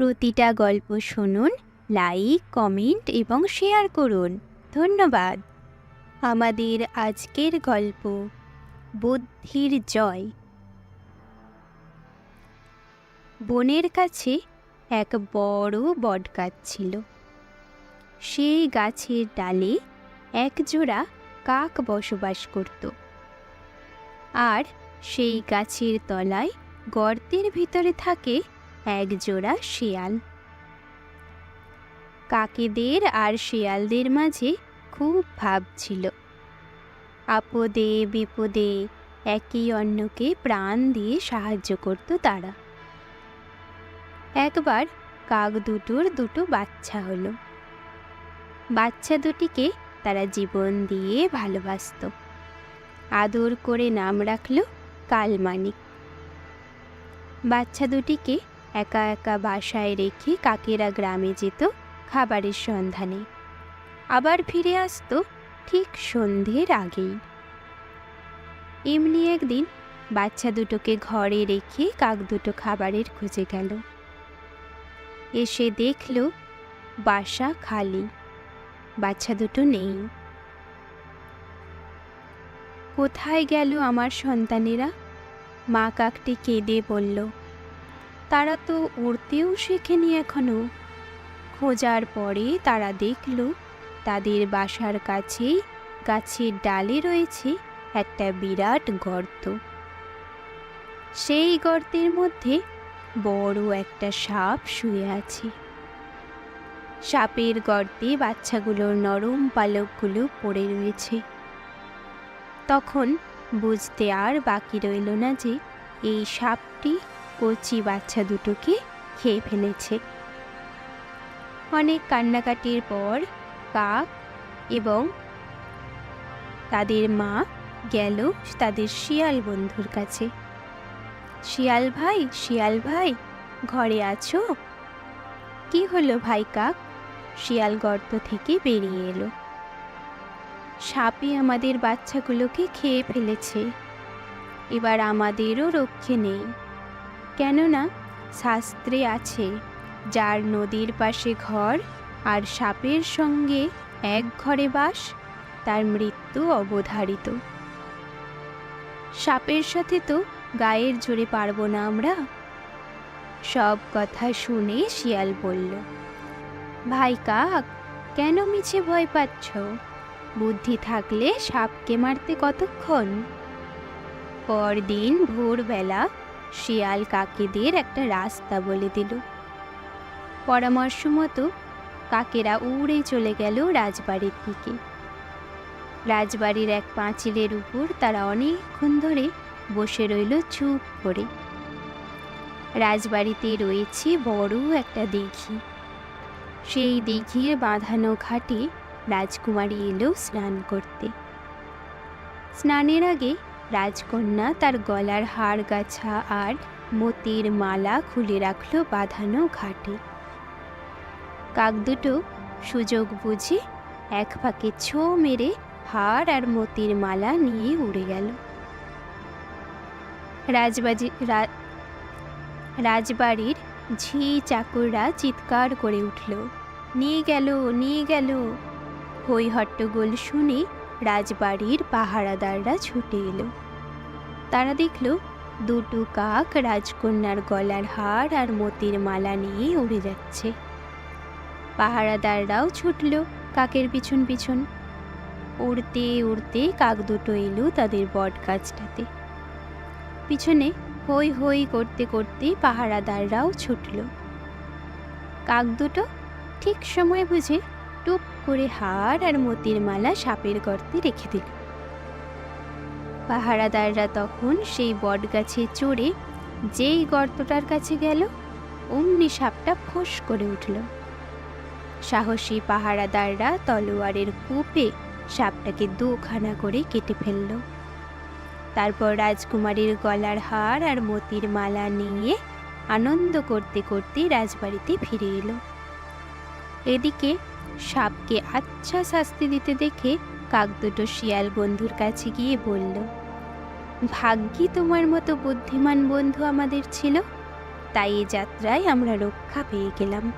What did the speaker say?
প্রতিটা গল্প শুনুন, লাইক, কমেন্ট এবং শেয়ার করুন। ধন্যবাদ। আমাদের আজকের গল্প, বুদ্ধির জয়। বনের কাছে এক বড় বটগাছ ছিল। সেই গাছের ডালে একজোড়া কাক বসবাস করত। আর সেই গাছের তলায় গর্তের ভিতরে থাকে একজোড়া শিয়াল। কাকেদের আর শিয়ালদের মাঝে খুব ভাব ছিল। আপদে বিপদে একে অন্যকে প্রাণ দিয়ে সাহায্য করত তারা। একবার কাক দুটোর দুটো বাচ্চা হলো। বাচ্চা দুটিকে তারা জীবন দিয়ে ভালোবাসত। আদর করে নাম রাখল কালমানিক বাচ্চা দুটিকে একা একা বাসায় রেখে কাকেরা গ্রামে যেত খাবারের সন্ধানে। আবার ফিরে আসতো ঠিক সন্ধ্যের আগেই। এমনি একদিন বাচ্চা দুটোকে ঘরে রেখে কাক দুটো খাবারের খুঁজে গেল। এসে দেখল বাসা খালি, বাচ্চা দুটো নেই। কোথায় গেল আমার সন্তানেরা? মা কাকটি কেঁদে বলল তারা তো উড়তেও শেখেনি এখনও। খোঁজার পরে তারা দেখল, তাদের বাসার কাছেই গাছের ডালে রয়েছে একটা বিরাট গর্ত। সেই গর্তের মধ্যে বড় একটা সাপ শুয়ে আছে। সাপের গর্তে বাচ্চাগুলোর নরম পালকগুলো পড়ে রয়েছে। তখন বুঝতে আর বাকি রইল না যে এই সাপটি কচি বাচ্চা দুটোকে খেয়ে ফেলেছে। অনেক কান্নাকাটির পর কাক এবং তাদের মা গেল তাদের শিয়াল বন্ধুর কাছে। শিয়াল ভাই শিয়াল ভাই, ঘরে আছো? কি হলো ভাই কাক? শিয়াল গর্ত থেকে বেরিয়ে এলো। সাপে আমাদের বাচ্চাগুলোকে খেয়ে ফেলেছে। এবার আমাদেরও রক্ষে নেই। কেননা শাস্ত্রে আছে, যার নদীর পাশে ঘর আর সাপের সঙ্গে এক ঘরে বাস, তার মৃত্যু অবধারিত। সাপের সাথে তো গায়ের জোরে পারব না আমরা। সব কথা শুনে শিয়াল বলল, ভাই কাক, কেন মিছে ভয় পাচ্ছ? বুদ্ধি থাকলে সাপকে মারতে কতক্ষণ? পরদিন ভোরবেলা শিয়াল কাকেদের একটা রাস্তা বলে দিল। পরামর্শ মতো কাকেরা উড়ে চলে গেল রাজবাড়ির দিকে। রাজবাড়ির এক পাঁচিলের উপর তারা অনেকক্ষণ ধরে বসে রইল চুপ করে। রাজবাড়িতে রয়েছে বড় একটা দিঘি। সেই দিঘির বাঁধানো ঘাটে রাজকুমারী এলো স্নান করতে। স্নানের আগে রাজকন্যা তার গলার হাড় গাছা আর মতির মালা খুলে রাখল বাঁধানো ঘাটে। কাক দুটো সুযোগ বুঝে এক ফাঁকে ছো মেরে হাড় আর মতির মালা নিয়ে উড়ে গেল। রাজবাজি রাজবাড়ির ঝি চাকররা চিৎকার করে উঠল, নিয়ে গেল নিয়ে গেল। হই হট্টগোল শুনে রাজবাড়ির পাহারাদাররা ছুটে এলো। তারা দেখল দুটো কাক রাজকন্যার গলার হার আর মতির মালা নিয়ে উড়ে যাচ্ছে। পাহারাদাররাও ছুটল কাকের পিছন পিছন। উড়তে উড়তে কাক দুটো এলো তাদের বট গাছটাতে। পিছনে হই হই করতে করতে পাহারাদাররাও ছুটল। কাক দুটো ঠিক সময় বুঝে করে হার আর মতির মালা সাপের গর্তে রেখে দিল। পাহারাদাররা তখন সেই বট গাছে চড়ে যেই গর্তটার কাছে গেল, অমনি সাপটা ফোঁস করে উঠল। সাহসী পাহারাদাররা তলোয়ারের কূপে সাপটাকে দুখানা করে কেটে ফেলল। তারপর রাজকুমারীর গলার হার আর মতির মালা নিয়ে আনন্দ করতে করতে রাজবাড়িতে ফিরে এলো। এদিকে সাপকে আচ্ছা শাস্তি দিতে দেখে কাক দুটো শিয়াল বন্ধুর কাছে গিয়ে বলল, ভাগ্যি তোমার মতো বুদ্ধিমান বন্ধু আমাদের ছিল, তাই এ যাত্রায় আমরা রক্ষা পেয়ে গেলাম।